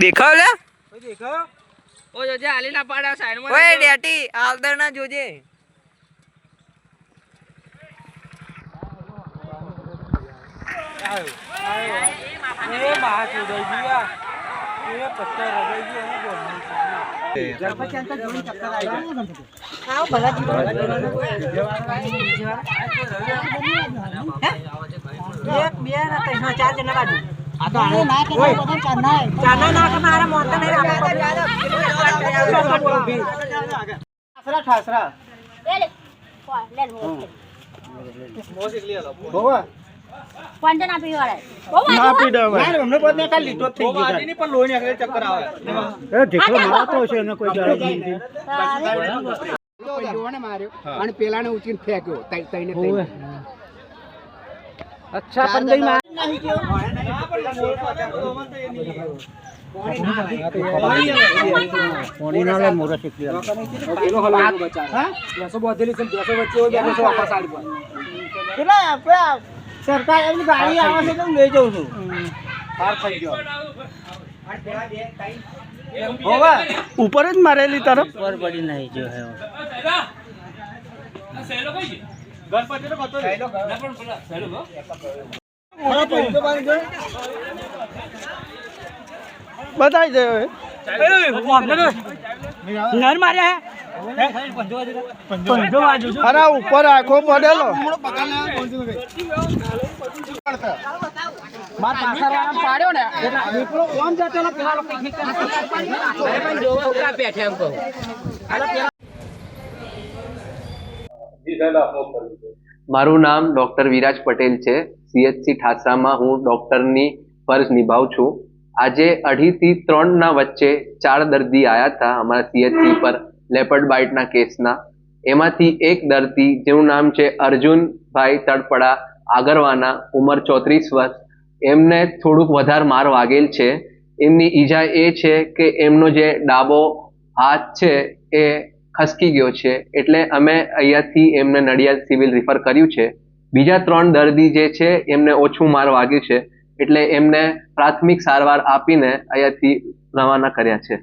દેખાવ લે. કોઈ દેખાયો ઓ જોજે આલી ના પાડા સાઈડમાં ઓય ડેટી આવદર ના જોજે. એક બે ત્રણ ચાર જણા બાજુ. આ તો આને- ઓય, ચારના ના અને ઉચીને ફેંક્યો તઈ- તઈને તઈને. અચ્છા પણ પાણી ના લે મોરો શીખી પેલો હલવાનો બચારો. ભેંસો બાંધેલી છે, ઉપર જ મારેલી તરફ પડી નહીં જો બતાવી દે નર માર્યા અરે ઉપર આખો પડેલો. માર પાછળવાળાને પાડ્યો ને દીકરો ઓમ જતો પેલા લોકો ખેંચી. મારું નામ ડૉક્ટર વિરાજ પટેલ છે. સીએચસી ઠાસરામાં હું ડૉક્ટરની ફરજ નિભાવું છું. આજે અઢીથી ત્રણના વચ્ચે ચાર દર્દી આવ્યા હતા અમારા સીએચસી પર લેપર્ડ બાઇટના કેસના. એમાંથી એક દર્દી, જેનું નામ છે અર્જુનભાઈ તડપડા આગરવાના, ઉંમર ચોત્રીસ વર્ષ, એમને થોડુંક વધારે માર વાગેલ છે. એમની ઈજા એ છે કે એમનો જે ડાબો હાથ છે એ ખસકી ગયો છે. એટલે અમે અહીંયાથી એમને નડિયાદ સિવિલ રિફર કર્યું છે. બીજા ત્રણ દર્દી જે છે, એમને ઓછું માર વાગ્યું છે. એટલે એમને પ્રાથમિક સારવાર આપીને અહીંયાથી રવાના કર્યા છે.